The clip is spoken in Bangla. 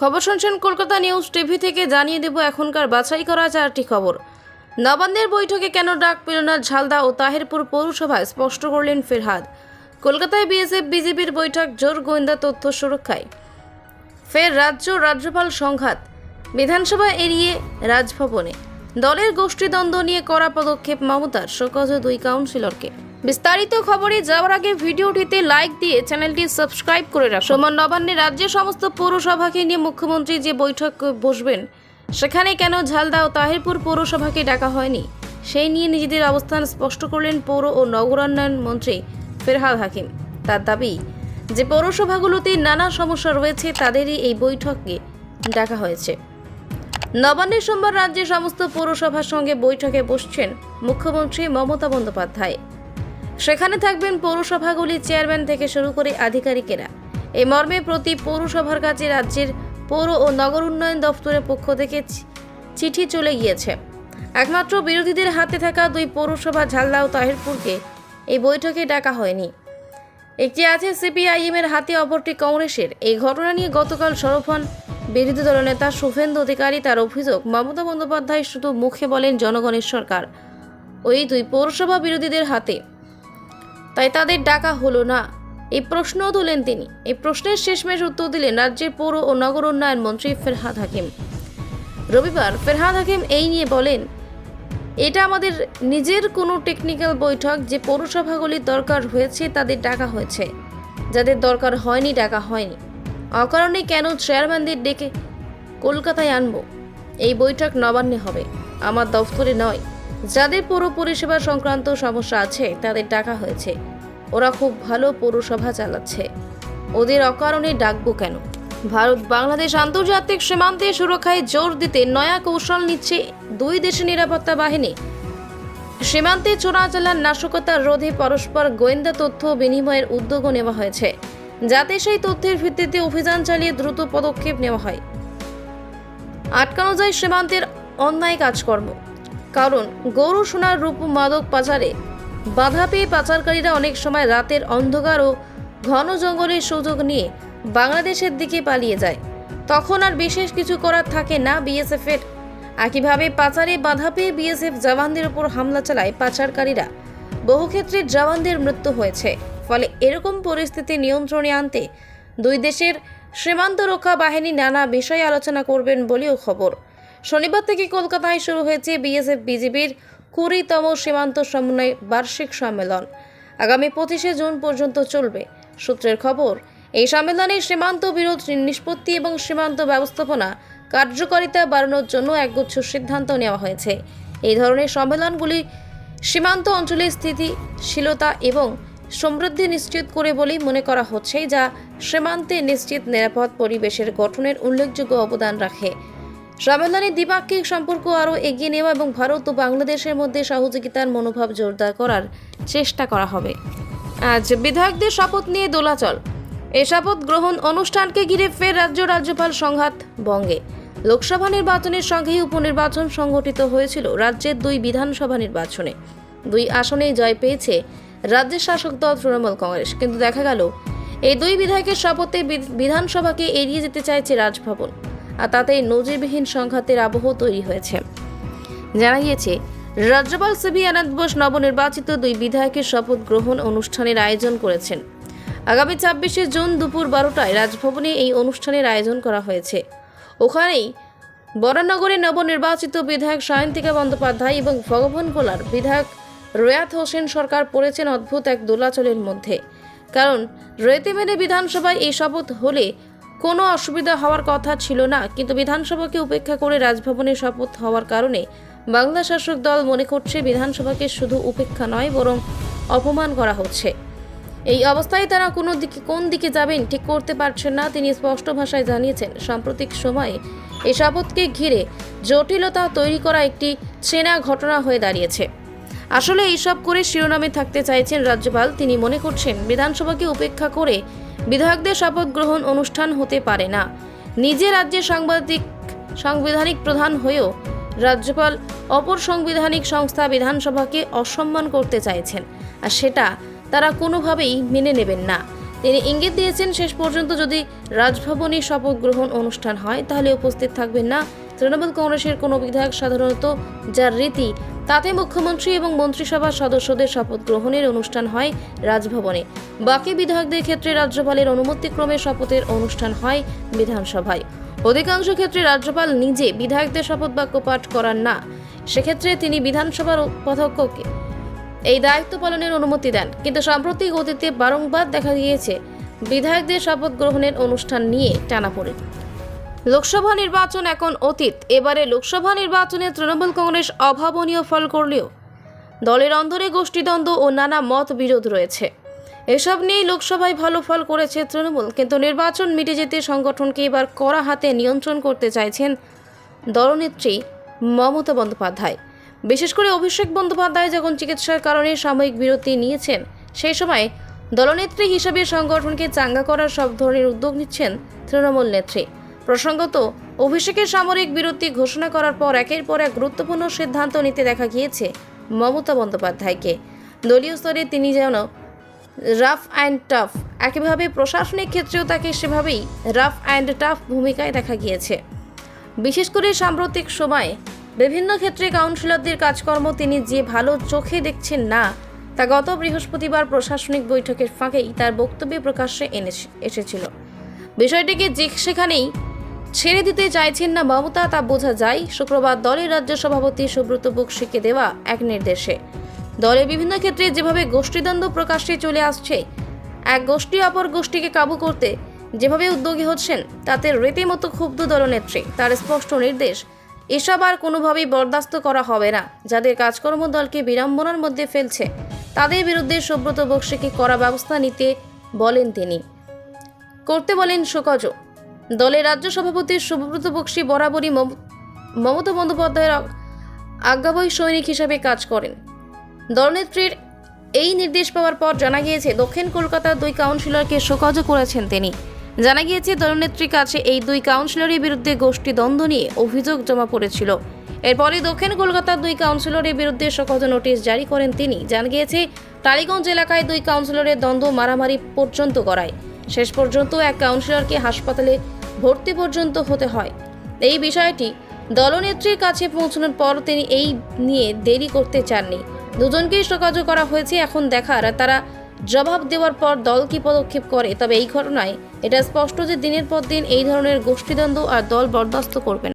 খবর শুনছেন কলকাতা নিউজ টিভি থেকে, জানিয়ে দেব এখনকার বাছাই করা চারটি খবর। নবান্নের বৈঠকে কেন ডাক পেল না ঝালদা ও তাহেরপুর পৌরসভায়, স্পষ্ট করলেন ফেরহাদ। কলকাতায় বিএসএফ, বিজেপির বৈঠক, জোর গোয়েন্দা তথ্য সুরক্ষায়। ফের রাজ্য রাজ্যপাল সংঘাত, বিধানসভা এড়িয়ে রাজভবনে। দলের গোষ্ঠীদ্বন্দ্ব নিয়ে কড়া পদক্ষেপ মমতার, শোকজ দুই কাউন্সিলরকে। বিস্তারিত খবরে যাওয়ার আগে ভিডিওটিতে লাইক দিয়ে চ্যানেলটি সাবস্ক্রাইব করে রাখুন। সমান নবান্নে রাজ্যের সমস্ত পৌরসভাকে নিয়ে মুখ্যমন্ত্রী যে বৈঠক বসবেন, সেখানে কেন ঝালদা ও তাহিরপুর পৌরসভাকে ডাকা হয়নি, সেই নিয়ে নিজেদের অবস্থান স্পষ্ট করলেন পৌর ও নগরান্নয়ন মন্ত্রী ফেরহাদ হাকিম। তার দাবি, যে পৌরসভাগুলোতে নানা সমস্যা রয়েছে, তাদেরই এই বৈঠকে ডাকা হয়েছে। নবান্নের সোমবার রাজ্যের সমস্ত পৌরসভার সঙ্গে বৈঠকে বসছেন মুখ্যমন্ত্রী মমতা বন্দ্যোপাধ্যায়। সেখানে থাকবেন পৌরসভাগুলির চেয়ারম্যান থেকে শুরু করে আধিকারিকেরা। এই মর্মে প্রতি পৌরসভার কাছে রাজ্যের পৌর ও নগর উন্নয়ন দপ্তরের পক্ষ থেকে চিঠি চলে গিয়েছে। একমাত্র বিরোধীদের হাতে থাকা দুই পৌরসভা ঝালদা ও তাহিরপুরকে এই বৈঠকে ডাকা হয়নি। একটি আছে সিপিআইএম এর হাতে অপরটি কংগ্রেসের। এই ঘটনা নিয়ে গতকাল সরব হন বিরোধী দলনেতা শুভেন্দু অধিকারী। তার অভিযোগ, মমতা বন্দ্যোপাধ্যায় শুধু মুখে বলেন জনগণের সরকার। ওই দুই পৌরসভা বিরোধীদের হাতে। তাই তাদের ডাকা হলো না। এই প্রশ্নও তুলেন তিনি। এই প্রশ্নের শেষমেশ উত্তর দিলেন রাজ্যের পৌর ও নগর উন্নয়ন মন্ত্রী ফেরহাদ হাকিম। রবিবার ফেরহাদ হাকিম এই নিয়ে বলেন এটা আমাদের নিজের কোনো টেকনিক্যাল বৈঠক যে পৌরসভাগুলির দরকার হয়েছে তাদের ডাকা হয়েছে। যাদের দরকার হয়নি, ডাকা হয়নি। অকারণে কেন চেয়ারম্যানদের ডেকে কলকাতায় আনব? এই বৈঠক নবান্নে হবে, আমার দফতরে নয়। যাদের পৌর পরিষেবা সংক্রান্ত সমস্যা আছে, তাদের ডাকা হয়েছে। ওরা খুব ভালো পৌরসভা চালাচ্ছে। ওদের অকারণে ডাকবো কেন? ভারত বাংলাদেশ আন্তর্জাতিক সীমান্তে সুরক্ষায় জোর দিতে নয়া কৌশল নিচ্ছে দুই দেশের নিরাপত্তা বাহিনী। সীমান্তে চোরাচালান নাশকতা রোধে পরস্পর গোয়েন্দা তথ্য বিনিময়ের উদ্যোগও নেওয়া হয়েছে। যাতে সেই তথ্যের ভিত্তিতে অভিযান চালিয়ে দ্রুত পদক্ষেপ নেওয়া হয়। আটকানো যায় সীমান্তের অন্যায় কাজকর্ম। কারণ গরু সোনার রূপ, মাদক পাচারে বাধা পেয়ে পাচারকারীরা অনেক সময় রাতের অন্ধকার ও ঘন জঙ্গলের সুযোগ নিয়ে বাংলাদেশের দিকে পালিয়ে যায়। তখন আর বিশেষ কিছু করার থাকে না বিএসএফ এর একইভাবে পাচারে বাধা পেয়ে বিএসএফ জওয়ানদের উপর হামলা চালায় পাচারকারীরা। বহু ক্ষেত্রে জওয়ানদের মৃত্যু হয়েছে। ফলে এরকম পরিস্থিতি নিয়ন্ত্রণে আনতে দুই দেশের সীমান্ত রক্ষা বাহিনী নানা বিষয়ে আলোচনা করবেন বলেও খবর। শনিবার থেকে কলকাতায় শুরু হয়েছে বিএসএফ বিজিবির কুড়িতম সীমান্ত সমন্বয় বার্ষিক সম্মেলন। আগামী পঁচিশে জুন পর্যন্ত চলবে। সূত্রের খবর এই সম্মেলনে সীমান্ত বিরোধ, নিষ্পত্তি এবং সীমান্ত ব্যবস্থাপনা কার্যকারিতা বাড়ানোর জন্য একগুচ্ছ সিদ্ধান্ত নেওয়া হয়েছে। এই ধরনের সম্মেলনগুলি সীমান্ত অঞ্চলের স্থিতিশীলতা এবং সমৃদ্ধি নিশ্চিত করে বলেই মনে করা হচ্ছে, যা সীমান্তে নিশ্চিত নিরাপদ পরিবেশের গঠনের উল্লেখযোগ্য অবদান রাখে। সম্মেলনে দ্বিপাক্ষিক সম্পর্ক আরও এগিয়ে নেওয়া এবং ভারত ও বাংলাদেশের মধ্যে সহযোগিতার মনোভাব জোরদার করার চেষ্টা করা হবে। আজ বিধায়কদের শপথ নিয়ে দোলাচল। এই শপথ গ্রহণ অনুষ্ঠানকে ঘিরে ফের রাজ্য রাজ্যপাল সংঘাত বঙ্গে লোকসভা নির্বাচনের সঙ্গেই উপনির্বাচন সংঘটিত হয়েছিল রাজ্যের দুই বিধানসভা নির্বাচনে। দুই আসনেই জয় পেয়েছে রাজ্যের শাসক দল তৃণমূল কংগ্রেস। কিন্তু দেখা গেল, এই দুই বিধায়কের শপথে বিধানসভাকে এড়িয়ে যেতে চাইছে রাজভবন, আর তাতে নজিরবিহীন সংঘাতের আবহ তৈরি হয়েছে। জানা গিয়েছে, রাজ্যপাল সিবি আনন্দ বোস নবনির্বাচিত দুই বিধায়কের শপথ গ্রহণ অনুষ্ঠানের আয়োজন করেছেন। আগামী ছাব্বিশে জুন দুপুর বারোটায় রাজভবনে এই অনুষ্ঠানের আয়োজন করা হয়েছে। ওখানেই বরানগরে নবনির্বাচিত বিধায়ক সায়ন্তিকা বন্দ্যোপাধ্যায় এবং ভগবান গোলার বিধায়ক রয়াত হোসেন সরকার পড়েছেন অদ্ভুত এক দোলাচলের মধ্যে। কারণ রেতিমেনে বিধানসভায় এই শপথ হলে কোনো অসুবিধা হওয়ার কথা ছিল না, কিন্তু বিধানসভাকে উপেক্ষা করে রাজভবনে শপথ হওয়ার কারণে বাংলা শাসক দল মনে করছে বিধানসভাকে শুধু উপেক্ষা নয়, বরং অপমান করা হচ্ছে। এই অবস্থায় তারা কোনো দিকে, কোন দিকে যাবেন ঠিক করতে পারছেন না, তিনি স্পষ্ট ভাষায় জানিয়েছেন, সাম্প্রতিক সময়ে এই শপথকে ঘিরে জটিলতা তৈরি করা একটি চেনা ঘটনা হয়ে দাঁড়িয়েছে। আসলে এইসব করে শিরোনামে থাকতে চাইছেন রাজ্যপাল। তিনি মনে করছেন, বিধানসভাকে উপেক্ষা করে বিধায়কদের শপথ গ্রহণ অনুষ্ঠান হতে পারে না। নিজে রাজ্যের সাংবাদিক, সাংবিধানিক প্রধান হয়েও রাজ্যপাল অপর সাংবিধানিক সংস্থা বিধানসভাকে অসম্মান করতে চাইছেন। আর সেটা তারা কোনোভাবেই মেনে নেবেন না। তিনি ইঙ্গিত দিয়েছেন, শেষ পর্যন্ত যদি রাজভবনে শপথ গ্রহণ অনুষ্ঠান হয়, তাহলে উপস্থিত থাকবেন না। তৃণমূল কংগ্রেসের কোনো বিধায়ক সাধারণত, যার রীতি, তাতে মুখ্যমন্ত্রী এবং মন্ত্রিসভার সদস্যদের শপথ গ্রহণের অনুষ্ঠান হয় রাজভবনে। বাকি বিধায়কদের ক্ষেত্রে রাজ্যপালের অনুমতিক্রমে শপথের অনুষ্ঠান হয় বিধানসভায়। অধিকাংশ ক্ষেত্রে রাজ্যপাল নিজে বিধায়কদের শপথ বাক্য পাঠ করান না। সেক্ষেত্রে তিনি বিধানসভার উপাধ্যক্ষকে এই দায়িত্ব পালনের অনুমতি দেন, কিন্তু সাম্প্রতিক অতীতে বারংবার দেখা গিয়েছে বিধায়কদের শপথ গ্রহণের অনুষ্ঠান নিয়ে টানাপোড়েন। লোকসভা নির্বাচন এখন অতীত, এবারে লোকসভা নির্বাচনে তৃণমূল কংগ্রেস অভাবনীয় ফল করলেও দলের অন্দরে গোষ্ঠীদ্বন্দ্ব ও নানা মত বিরোধ রয়েছে। এসব নিয়েই লোকসভায় ভালো ফল করেছে তৃণমূল, কিন্তু নির্বাচন মিটে যেতে সংগঠনকে এবার কড়া হাতে নিয়ন্ত্রণ করতে চাইছেন দলনেত্রী মমতা বন্দ্যোপাধ্যায়। বিশেষ করে অভিষেক বন্দ্যোপাধ্যায় যখন চিকিৎসার কারণে সাময়িক বিরতি নিয়েছেন, সেই সময় দলনেত্রী হিসাবে সংগঠনকে চাঙ্গা করার সব ধরনের উদ্যোগ নিচ্ছেন তৃণমূল নেত্রী। প্রসঙ্গত, অভিষেকের সামরিক বিরতি ঘোষণা করার পর একের পর এক গুরুত্বপূর্ণ সিদ্ধান্ত নিতে দেখা গিয়েছে মমতা বন্দ্যোপাধ্যায়কে। দলীয় স্তরে তিনি যেন রাফ অ্যান্ড টাফ একইভাবে প্রশাসনিক ক্ষেত্রেও তাকে সেভাবেই রাফ অ্যান্ড টাফ ভূমিকায় দেখা গিয়েছে। বিশেষ করে সাম্প্রতিক সময়ে বিভিন্ন ক্ষেত্রে কাউন্সিলরদের কাজকর্ম তিনি যে ভালো চোখে দেখছেন না, তা গত বৃহস্পতিবার প্রশাসনিক বৈঠকের ফাঁকেই তার বক্তব্যে প্রকাশ্যে এনে এসেছিল। বিষয়টিকে যে সেখানেই ছেড়ে দিতে চাইছেন না মমতা, তা বোঝা যায় শুক্রবার দলের রাজ্য সভাপতি সুব্রত বক্সিকে দেওয়া এক নির্দেশে। দলের বিভিন্ন ক্ষেত্রে যেভাবে গোষ্ঠীদ্বন্দ্ব প্রকাশ্যে চলে আসছে, এক গোষ্ঠী অপর গোষ্ঠীকে কাবু করতে যেভাবে উদ্যোগী হচ্ছেন, তাতে রীতিমতো ক্ষুব্ধ দলনেত্রী। তার স্পষ্ট নির্দেশ এসব আর কোনোভাবেই বরদাস্ত করা হবে না। যাদের কাজকর্ম দলকে বিড়ম্বনার মধ্যে ফেলছে, তাদের বিরুদ্ধে সুব্রত বক্সিকে করা ব্যবস্থা নিতে বলেন তিনি। করতে বলেন শোকজ দলের রাজ্য সভাপতি সুব্রত বক্সি বরাবরই মম- মমতা বন্দ্যোপাধ্যায়ের আ- আজ্ঞাবহী সৈনিক হিসাবে কাজ করেন। দলনেত্রীর এই নির্দেশ পাওয়ার পর জানা গিয়েছে, দক্ষিণ কলকাতার দুই কাউন্সিলরকে শোকজ করেছেন তিনি। জানা গিয়েছে, দলনেত্রীর কাছে এই দুই কাউন্সিলরের বিরুদ্ধে গোষ্ঠী দ্বন্দ্ব নিয়ে অভিযোগ জমা পড়েছিল। এরপরে দক্ষিণ কলকাতার দুই কাউন্সিলরের বিরুদ্ধে শোকজ নোটিশ জারি করেন তিনি। জানা গিয়েছে, টালিগঞ্জ এলাকায় দুই কাউন্সিলরের দ্বন্দ্ব মারামারি পর্যন্ত করায় শেষ পর্যন্ত এক কাউন্সিলরকে হাসপাতালে ভর্তি পর্যন্ত হতে হয়। এই বিষয়টি দলনেত্রীর কাছে পৌঁছানোর পর তিনি এই নিয়ে দেরি করতে চাননি। দুজনকেই শোকাজ করা হয়েছে, এখন দেখার তারা জবাব দেওয়ার পর দল কি পদক্ষেপ করে, তবে এই ঘটনায় এটা স্পষ্ট যে দিনের পর দিন এই ধরনের গোষ্ঠীদ্বন্দ্ব আর দল বরদাস্ত করবে